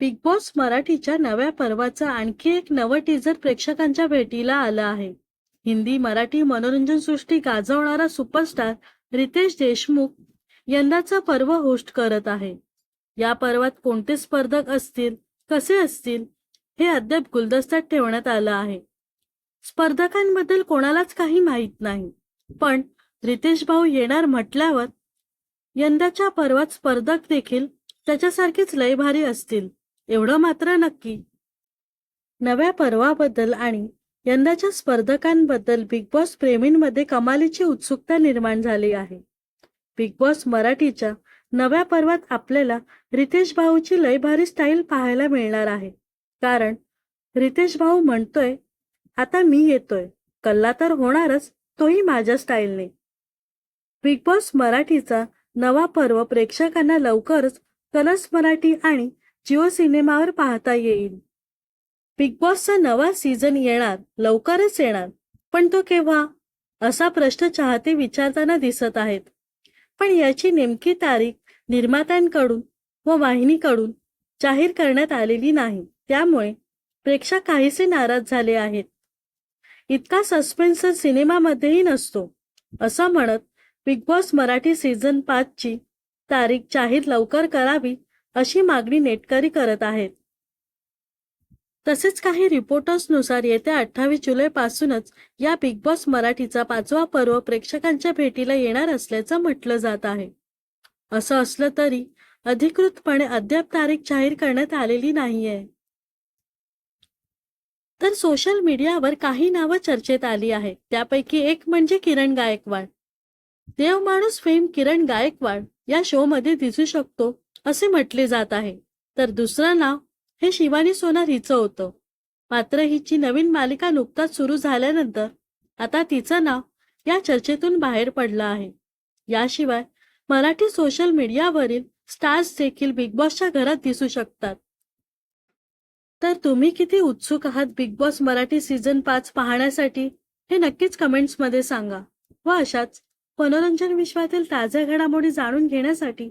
Big boss मराठीच्या नव्या पर्वाचं आणखी एक नवं टीझर प्रेक्षकांच्या भेटीला आलं आहे. हिंदी मराठी मनोरंजन सृष्टी गाजवणारा सुपरस्टार रितेश देशमुख यंदाचा पर्व होस्ट करत आहे. या पर्वात कोणते स्पर्धक असतील कसे असतील हे अद्याप गुलदस्त्यात ठेवण्यात आलं आहे. स्पर्धकांबद्दल कोणालाच काही माहीत नाही पण रितेश भाऊ येणार म्हटल्यावर यंदाच्या पर्वात स्पर्धक देखील त्याच्यासारखेच लय भारी असतील. एवढं मात्र नक्की. नव्या पर्वाबद्दल आणि यंदाच्या स्पर्धकांबद्दल बिग बॉस प्रेमींमध्ये कमालीची उत्सुकता निर्माण झाली आहे. बिग बॉस मराठीच्या नव्या पर्वात आपल्याला रितेश भाऊची लय भारी स्टाईल पाहायला मिळणार आहे. कारण रितेश भाऊ म्हणतोय आता मी येतोय. कल्ला तर होणारच तोही माझ्या स्टाईलने. बिग बॉस मराठीचा नवा पर्व प्रेक्षकांना लवकरच कलर्स मराठी आणि जिओ सिनेमावर पाहता येईल. बिग बॉसचा नवा सीझन येणार लवकरच येणार. पण तो केव्हा? असा प्रश्न चाहते विचारताना दिसत आहेत. पण याची नेमकी तारीख निर्मात्यांकडून व वाहिनीकडून जाहीर करण्यात आलेली नाही. त्यामुळे प्रेक्षक काहीसे नाराज झाले आहेत. इतका सस्पेन्स सिनेमामध्येही नसतो. असं म्हणत बिग बॉस मराठी सीझन पाचची तारीख जाहीर लवकर करावी अशी मागणी नेटकरी करत आहेत. तसेच काही रिपोर्टर्सनुसार येत्या अठ्ठावीस जुलै पासूनच या बिग बॉस मराठीचा पाचवा पर्व प्रेक्षकांच्या भेटीला येणार असल्याचं म्हटलं जात आहे. असं असलं तरी अधिकृतपणे अद्याप तारीख जाहीर करण्यात आलेली नाहीये. तर सोशल मीडियावर काही नावं चर्चेत आली आहेत. त्यापैकी एक म्हणजे किरण गायकवाड. देव माणूस फेम किरण गायकवाड या शो मध्ये दिसू शकतो. असे म्हटले जात आहे. तर दुसरं नाव हे शिवानी सोनार हिचं होतं. मात्र हिची नवीन मालिका नुकताच सुरू झाल्यानंतर आता तिचं नाव या चर्चेतून बाहेर पडलं आहे. याशिवाय मराठी सोशल मीडियावरील स्टार्स देखील बिग बॉसच्या घरात दिसू शकतात. तर तुम्ही किती उत्सुक आहात बिग बॉस मराठी सीझन पाच पाहण्यासाठी? हे नक्कीच कमेंट्समध्ये सांगा व अशाच मनोरंजन विश्वातील ताज्या घडामोडी जाणून घेण्यासाठी